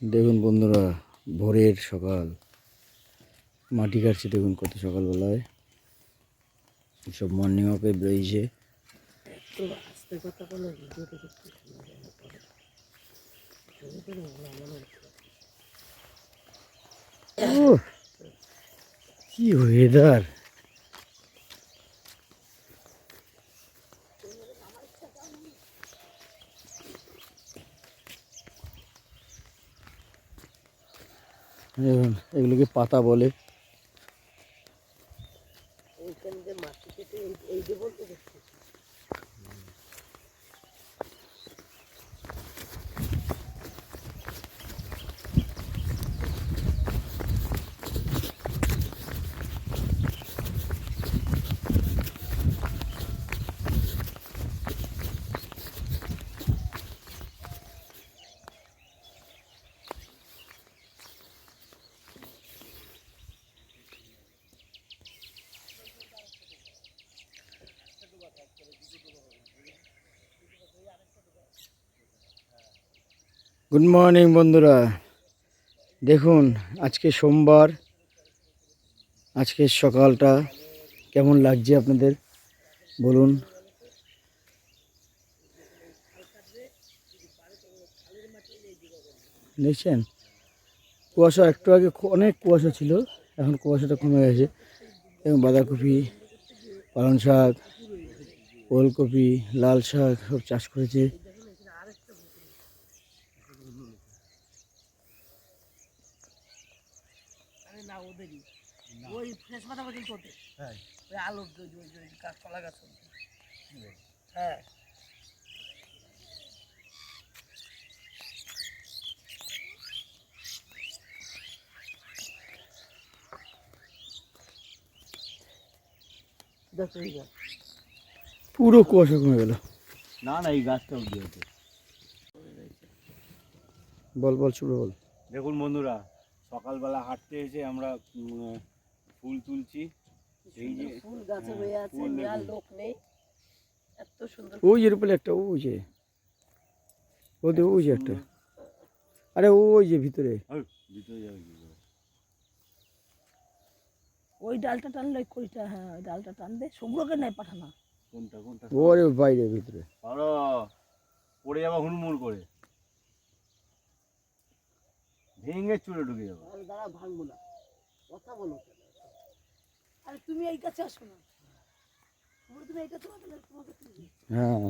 দেখুন বন্ধুরা, ভোরের সকাল। মাটি কাটছে দেখুন কত সকালবেলায়। সব মর্নিং ওয়াকে বেরিয়েছে। তো আস্তে কথা বলো ভিডিওটা দেখতে শোনা যায় না পরে জোরে করে বলো আমার উহ, কি ওয়েদার দেখুন এগুলোকে পাতা বলে। এইখান মাটি কেটে এই যে বলতে গুড মর্নিং বন্ধুরা। দেখুন, আজকে সোমবার। আজকের সকালটা কেমন লাগছে আপনাদের? বলুন। দেখছেন? কুয়াশা একটু আগে অনেক কুয়াশা ছিল, এখন কুয়াশাটা কমে গেছে। এবং বাঁধাকপি, পালং শাক, ওলকপি, লাল শাক সব চাষ করেছে আরে না ওদেরই ফ্রেশ মাথা করতে। ওই আলুর ওই গাছ হ্যাঁ। পুরো কুয়াশা কমে গেল। না না এই গাছটা অব্দি আছে বল বল শুরু বল। দেখুন বন্ধুরা সকালবেলা হাঁটতে এসে আমরা ফুল তুলছি। এই যে ফুল গাছে হ্যাঁ, হয়ে আছে আর লোক নেই। এত সুন্দর ওই এর উপরে একটা ওই যে। ওদের ওই যে একটা। আরে ওই যে ভিতরে। ভিতরে যাবে ওই ডালটা টানলে কইটা হ্যাঁ ওই ডালটা টানবে শুভ্রকে নাই পাঠানো। কোনটা কোনটা? ওরে বাইরে ভিতরে। ধরো পড়ে যাব হুড়মুড় করে। ভেঙে চুলে ঢুকে যাব। আরে দাঁড়া ভাঙবো না। কথা বলো? আরে তুমি এই কাছে আসো না। তুমি এই কাছে তোমাকে হ্যাঁ।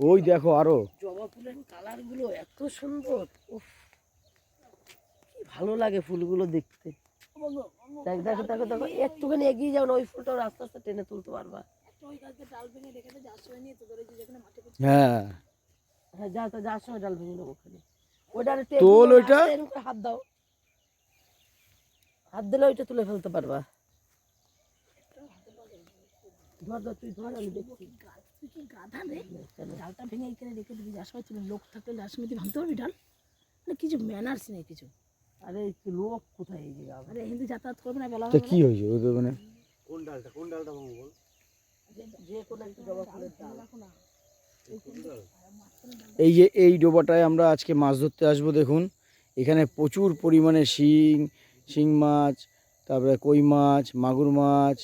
ওই দেখো আরও। জবা ফুলের কালারগুলো এত সুন্দর। ভালো লাগে ফুলগুলো দেখতে। দেখ দেখো দেখো দেখো একটুখানি এগিয়ে যাও না ওই ফুলটাও আস্তে আস্তে টেনে তুলতে পারবা। হ্যাঁ। হ্যাঁ যা তো যার সময় ডাল ভেঙে নেব ওখানে। ওইটা তোল ওইটা। এরকম হাত দাও। হাত দিলে ওইটা তুলে ফেলতে পারবা। ধর ধর তুই ধর আমি দেখছি। তুই কি গাধা রে? ডালটা ভেঙে এখানে রেখে দিবি যার সময় তুমি লোক থাকলে যার সময় তুই ভাঙতে পারবি ডাল? মানে কিছু ম্যানার্স নেই কিছু। আরে লোক কোথায় এই জায়গা? আরে হিন্দি যাতায়াত করবে না বেলা কি হয়েছে? ওদের মানে কোন ডালটা কোন ডালটা ভাঙবো বল? যে কোনো একটা জবা ফুলের ডাল। এই যে এই ডোবাটায় আমরা আজকে মাছ ধরতে আসব দেখুন। এখানে প্রচুর পরিমাণে শিং শিং মাছ, তারপরে কই মাছ, মাগুর মাছ,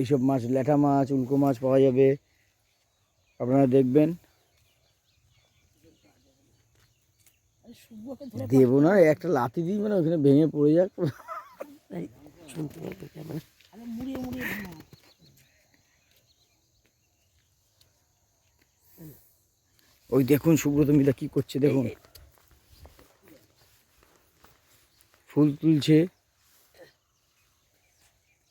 এইসব মাছ, ল্যাঠা মাছ, উল্কো মাছ পাওয়া যাবে। আপনারা দেখবেন। দেবো না একটা লাথি দিই মানে ওখানে ভেঙে পড়ে যাক। ওই দেখুন সুব্রত মিলা কি করছে, দেখুন। ফুল তুলছে।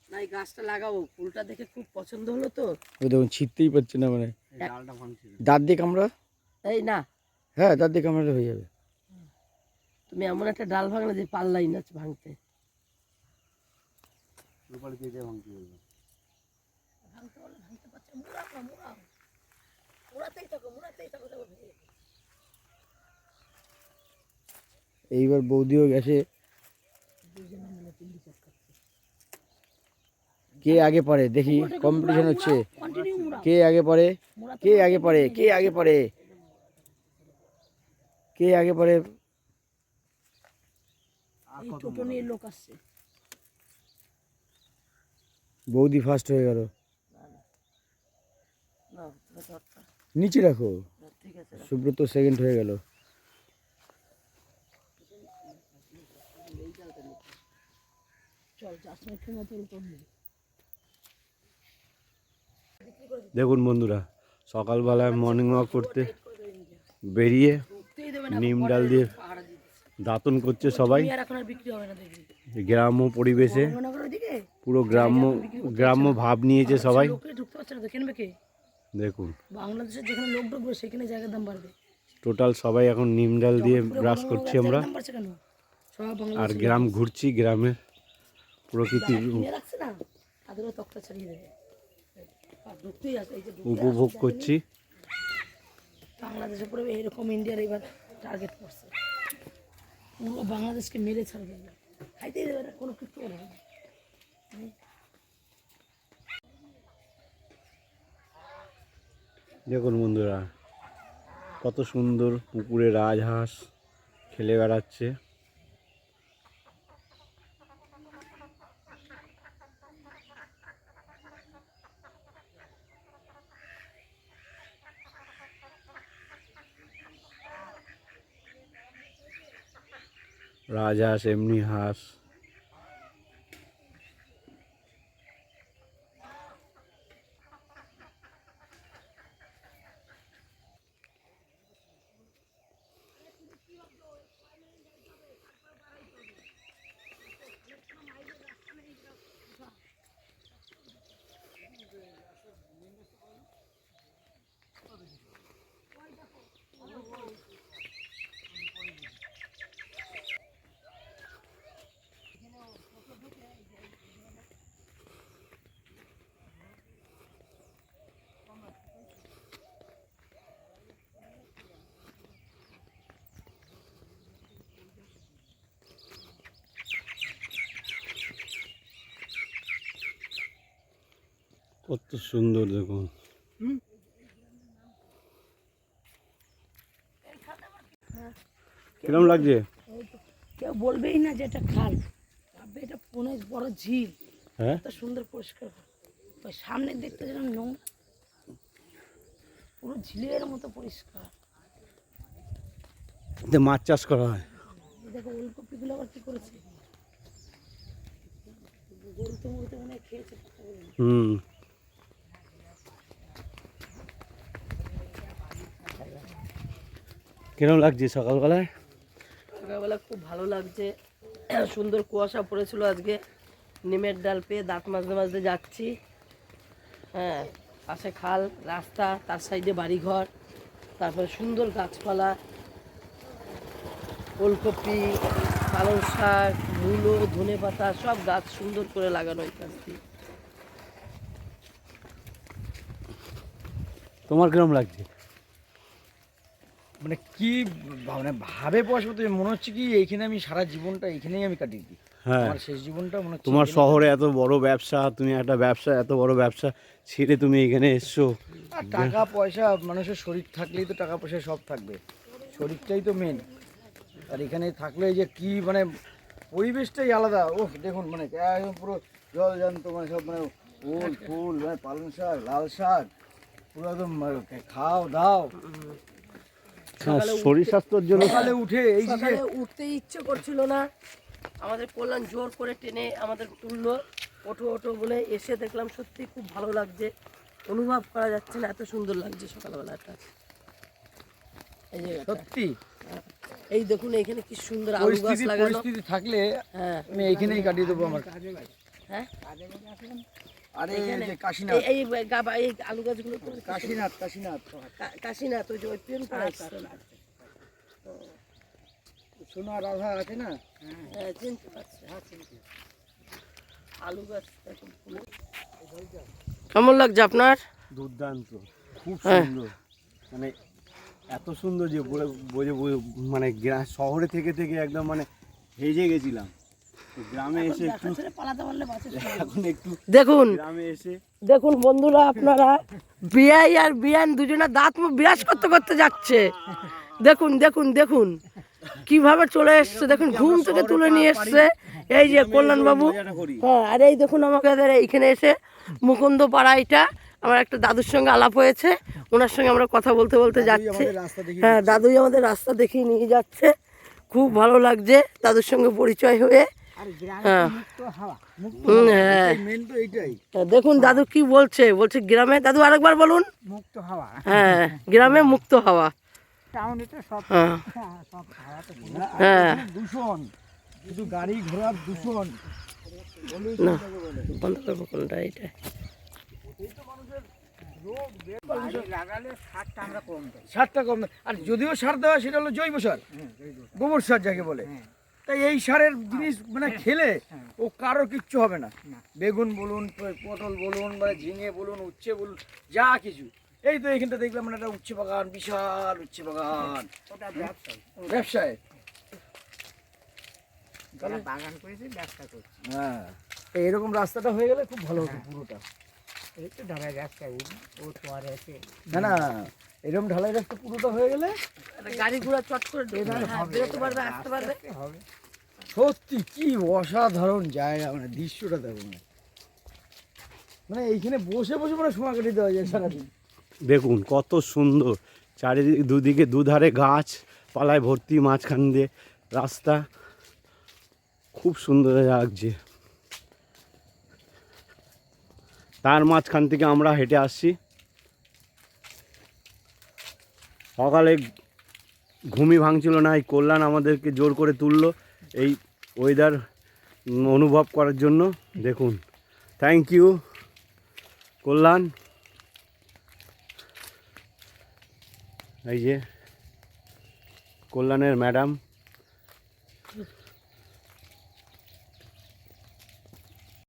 না এই গাছটা লাগাবো। ফুলটা দেখে খুব পছন্দ হলো তো। ওই দেখুন ছিটতেই পারছে না মানে। এই ডালটা ভাঙছি। দাঁত দিয়ে কামড়া? এই না। হ্যাঁ দাঁত দিয়ে কামড়ালে হয়ে যাবে। তুমি এমন একটা ডাল ভাঙলে যে পাল্লাই না ভাঙতে। এইবার বৌদিও গেছে দুজনে মিলে পিন্ডি চাষ করছে কে আগে পারে দেখি কম্পিটিশন হচ্ছে। কে আগে পারে কে আগে পারে কে আগে পারে কে আগে পারে বৌদি ফার্স্ট হয়ে গেল। নিচে রাখ। সুব্রত সেকেন্ড হয়ে গেল চল যার সময় খেয়ে মতো করবি দেখুন বন্ধুরা সকালবেলায় মর্নিং ওয়াক করতে বেরিয়ে নিম ডাল দিয়ে দাঁতন করছে সবাই। গ্রাম্য পরিবেশে পুরো গ্রাম্য গ্রাম্য ভাব নিয়েছে সবাই। দেখুন। বাংলাদেশে যেখানে লোক ঢুকবে সেখানে জায়গার দাম বাড়বে। টোটাল সবাই এখন নিম ডাল দিয়ে ব্রাশ করছি আমরা। আর গ্রাম ঘুরছি গ্রামের প্রকৃতি কিনে না তাদেরও তক্তা ছাড়িয়ে দেবে। আর ঢুকতেই আসে এই যে ঢুকতে উপভোগ করছি। বাংলাদেশে পুরো এরকম ইন্ডিয়ার এবার টার্গেট করছে। পুরো বাংলাদেশকে মেরে ছাড়বে। খাইতেই দেবে না কোনো কিছু না। দেখুন বন্ধুরা কত সুন্দর পুকুরে রাজহাঁস খেলে বেড়াচ্ছে। রাজহাঁস এমনি হাঁস কত সুন্দর দেখুন। কিরম লাগছে? কেউ বলবেই না যে এটা খাল। ভাববে এটা অনেক বড় ঝিল। হ্যাঁ? এত সুন্দর পরিষ্কার। ওই সামনে দেখতে যেন নোংরা। পুরো ঝিলের মতো পরিষ্কার। মাছ চাষ করা হয়। দেখো ওলকপিগুলো আবার কি করেছে? গরুতে মরুতে মনে খেয়েছে। হুম। কিরম লাগছে সকালবেলায়? সকালবেলা খুব ভালো লাগছে। সুন্দর কুয়াশা পড়েছিল আজকে। নিমের ডাল পেয়ে দাঁত মাজতে মাজতে যাচ্ছি। হ্যাঁ পাশে খাল রাস্তা তার সাইডে বাড়িঘর তারপরে সুন্দর গাছপালা ওলকপি পালং শাক মূলো ধনে পাতা সব গাছ সুন্দর করে লাগানো এই তোমার কিরম লাগছে? মানে কি মানে ভাবে বসবো তো মনে হচ্ছে কি এইখানে আমি সারা জীবনটা এইখানেই আমি কাটিয়ে দিই। হ্যাঁ। আমার শেষ জীবনটা মনে হচ্ছে তোমার শহরে এত বড় ব্যবসা তুমি একটা ব্যবসা এত বড় ব্যবসা ছেড়ে তুমি এখানে এসছো। আর টাকা পয়সা মানুষের শরীর থাকলেই তো টাকা পয়সা সব থাকবে। শরীরটাই তো মেন আর এখানে থাকলে যে কি মানে পরিবেশটাই আলাদা। ও দেখুন মানে একদম পুরো জল জান্ত মানে সব মানে ফুল ফুল মানে পালং শাক লাল শাক পুরো একদম মানে খাও দাও। শরীর স্বাস্থ্যের জন্য সকালে উঠে এই যে উঠতে ইচ্ছে করছিল না। আমাদের কল্যাণ জোর করে টেনে আমাদের তুললো। ওঠো ওঠো বলে এসে দেখলাম সত্যি খুব ভালো লাগছে। অনুভব করা যাচ্ছে না এত সুন্দর লাগছে সকালবেলাটা। এই যে সত্যি? এই দেখুন এখানে কি সুন্দর আলু গাছ লাগানো। পরিস্থিতি থাকলে হ্যাঁ। আমি এইখানেই কাটিয়ে দেবো আমার। হ্যাঁ? আরে এই যে কাশীনাথ। এই এই গাবা এই আলু গাছগুলো কাশীনাথ কাশীনাথ। কা- ওই যে ওই সোনা রাধা আছে না? হ্যাঁ চিনতে পারছি। আলু গাছ কেমন লাগছে আপনার? দুর্দান্ত। খুব হ্যাঁ। সুন্দর। মানে এত সুন্দর যে বলে বোঝে বোঝে- মানে শহরে থেকে থেকে একদম মানে হেজে গেছিলাম। গ্রামে এসে একটু ছেড়ে পালাতে পারলে বাঁচে এখন একটু দেখুন গ্রামে এসে দেখুন বন্ধুরা আপনারা বিয়াই আর বিয়ান দুজনে দাঁত মুখ বিরাজ করতে করতে যাচ্ছে। দেখুন দেখুন দেখুন কীভাবে চলে এসছে দেখুন ঘুম থেকে তুলে নিয়ে এসছে। এই যে কল্যাণ বাবু। হ্যাঁ আর এই দেখুন আমাকে এইখানে এসে মুকুন্দ পাড়া এটা আমার একটা দাদুর সঙ্গে আলাপ হয়েছে ওনার সঙ্গে আমরা কথা বলতে বলতে যাচ্ছি। হ্যাঁ দাদুই আমাদের রাস্তা দেখিয়ে নিয়ে যাচ্ছে। খুব ভালো লাগছে দাদুর সঙ্গে পরিচয় হয়ে। হ্যাঁ। হ্যাঁ। মেন দেখুন দাদু কি বলছে বলছে গ্রামে দাদু আরেকবার বলুন। মুক্ত হাওয়া। হ্যাঁ গ্রামে মুক্ত হাওয়া। টাউনে তো সব হ্যাঁ। সব হাওয়া তো হ্যাঁ। দূষণ। শুধু গাড়ি ঘোড়ার দূষণ। না বন্ধ করব কোনটা এটা সারটা কম দেয় আর যদিও সার দেওয়া হয়, সেটা হলো জৈব সার। গোবর সার যাকে বলে। তাই এই সারের জিনিস মানে খেলে ও কারোর কিচ্ছু হবে না। বেগুন বলুন পটল বলুন মানে ঝিঙে বলুন উচ্ছে বলুন যা কিছু। এই তো এখানটা দেখলাম মানে একটা উচ্ছে বাগান বিশাল উচ্ছে বাগান। ব্যবসায়। যারা বাগান করেছে ব্যবসা করছে। হ্যাঁ তো এরকম রাস্তাটা হয়ে গেলে খুব ভালো হতো পুরোটা। এই তো ও আর এসে না না। এরকম ঢালাই রাস্তা পুরোটা হয়ে গেলে গাড়ি ঘোড়া চট করে বেরোতে পারবে আসতে পারবে। সত্যি কি অসাধারণ জায়গা মানে দৃশ্যটা দেখো মানে মানে এইখানে বসে বসে মানে সময় কাটিয়ে দেওয়া যায় সারাদিন। দেখুন কত সুন্দর। চারিদিকে দুদিকে দুধারে গাছ পালায় ভর্তি মাঝখান দিয়ে রাস্তা। খুব সুন্দর লাগছে। তার মাঝখান থেকে আমরা হেঁটে আসছি। সকালে ঘুমি ভাঙছিল না, এই কল্যাণ আমাদেরকে জোর করে তুলল এই ওয়েদার অনুভব করার জন্য। দেখুন থ্যাংক ইউ কল্যাণ। এই যে, কল্যাণের ম্যাডাম